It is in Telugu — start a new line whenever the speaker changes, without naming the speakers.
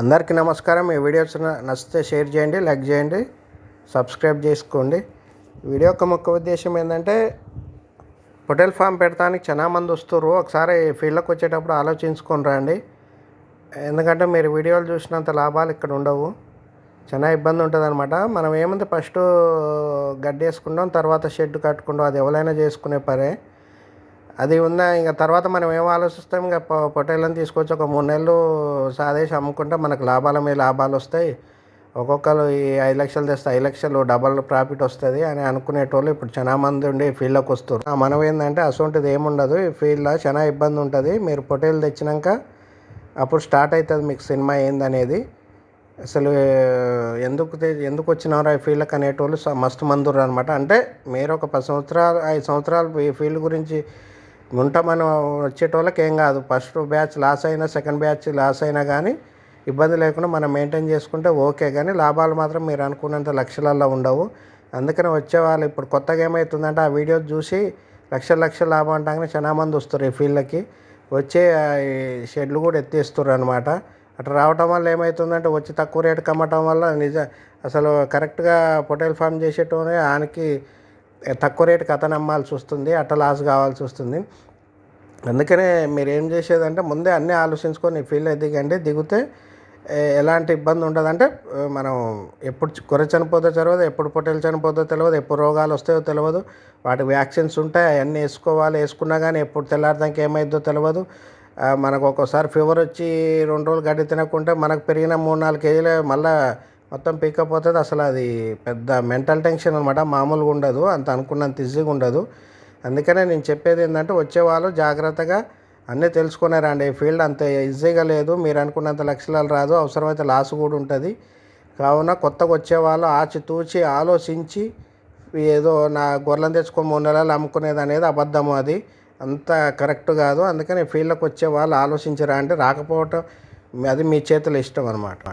అందరికీ నమస్కారం. ఈ వీడియోస్ నచ్చితే షేర్ చేయండి లైక్ చేయండి సబ్స్క్రైబ్ చేసుకోండి. వీడియో యొక్క ముఖ్య ఉద్దేశం ఏంటంటే హోటల్ ఫామ్ పెడతానికి చాలా మంది వస్తారు ఒకసారి ఫీల్డ్లోకి వచ్చేటప్పుడు ఆలోచించుకొని రండి. ఎందుకంటే మీరు వీడియోలు చూసినంత లాభాలు ఇక్కడ ఉండవు. చాలా ఇబ్బంది ఉంటుంది అనమాట మనం ఏముంది ఫస్ట్ గడ్డి వేసుకుంటాం తర్వాత షెడ్ కట్టుకుంటాం. అది ఎవరైనా చేసుకునే పరే అది ఉన్న ఇంకా తర్వాత మనం ఏం ఆలోచిస్తాం? ఇంకా పొట్టేళ్ళని తీసుకొచ్చి ఒక మూడు నెలలు సాదేసి అమ్ముకుంటే మనకు లాభాల మీద లాభాలు వస్తాయి. ఒక్కొక్కరు ఈ ఐదు లక్షలు తెస్తే ఐదు లక్షలు డబల్ ప్రాఫిట్ వస్తుంది అని అనుకునేటోళ్ళు ఇప్పుడు చాలా మంది ఉండి ఫీల్డ్లోకి వస్తారు ఆ, మనం ఏంటంటే అసొంటిది ఏముండదు. ఈ ఫీల్డ్లో చాలా ఇబ్బంది ఉంటుంది. మీరు పొట్టేలు తెచ్చినాక అప్పుడు స్టార్ట్ అవుతుంది మీకు సినిమా ఏందనేది. అసలు ఎందుకు ఎందుకు వచ్చినారో ఈ ఫీల్డ్కి అనేటోళ్ళు మస్తు మందురు అనమాట అంటే మీరు ఒక పది సంవత్సరాలు ఐదు సంవత్సరాలు ఈ ఫీల్డ్ గురించి ఉంటామని వచ్చేటోళ్ళకి ఏం కాదు. ఫస్ట్ బ్యాచ్ లాస్ అయినా సెకండ్ బ్యాచ్ లాస్ అయినా కానీ ఇబ్బంది లేకుండా మనం మెయింటైన్ చేసుకుంటే ఓకే. కానీ లాభాలు మాత్రం మీరు అనుకున్నంత లక్షలల్లో ఉండవు. అందుకని వచ్చేవాళ్ళు ఇప్పుడు కొత్తగా ఏమవుతుందంటే ఆ వీడియో చూసి లక్ష లక్ష లాభం అంటాగానే చాలా మంది వస్తారు ఈ ఫీల్డ్కి వచ్చే షెడ్లు కూడా ఎత్తేస్తారు అనమాట అట్లా రావటం వల్ల ఏమవుతుందంటే వచ్చి తక్కువ రేటుకి అమ్మటం వల్ల నిజ అసలు కరెక్ట్గా పొటైల్ ఫామ్ చేసేటోనే ఆయనకి తక్కువ రేటుకి అతను అమ్మాల్సి వస్తుంది అట్ట లాస్ కావాల్సి వస్తుంది. అందుకనే మీరు ఏం చేసేదంటే ముందే అన్నీ ఆలోచించుకొని ఫీల్డ్ దిగండి. దిగితే ఎలాంటి ఇబ్బంది ఉండదు అంటే మనం ఎప్పుడు చి- గొర్రె చనిపోతే తెలియదు ఎప్పుడు పొట్టెలు చనిపోతే తెలియదు ఎప్పుడు రోగాలు వస్తాయో తెలియదు వాటి వ్యాక్సిన్స్ ఉంటాయి అవన్నీ వేసుకోవాలి. వేసుకున్నా కానీ ఎప్పుడు తెల్లారదానికి ఏమైందో తెలియదు మనకు ఒక్కోసారి ఫీవర్ వచ్చి రెండు రోజులు గడ్డి తినకుంటే మనకు పెరిగిన మూడు నాలుగు కేజీలు మళ్ళీ మొత్తం పికప్ అవుతుంది అసలు అది పెద్ద మెంటల్ టెన్షన్ అనమాట మామూలుగా ఉండదు అంత అనుకున్నంత ఈజీగా ఉండదు. అందుకనే నేను చెప్పేది ఏంటంటే వచ్చేవాళ్ళు జాగ్రత్తగా అన్నీ తెలుసుకున్నారండి ఈ ఫీల్డ్ అంత ఈజీగా లేదు మీరు అనుకున్నంత లక్షలాలు రాదు అవసరమైతే లాస్ కూడా ఉంటుంది. కావున కొత్తగా వచ్చేవాళ్ళు ఆచితూచి ఆలోచించి ఏదో నా గొర్రెలను తెచ్చుకొని మూడు నెలలు అమ్ముకునేది అనేది అబద్ధము అది. అంత కరెక్ట్ కాదు. అందుకని ఫీల్డ్కి వచ్చే వాళ్ళు ఆలోచించరా అంటే రాకపోవటం అది మీ చేతుల ఇష్టం అనమాట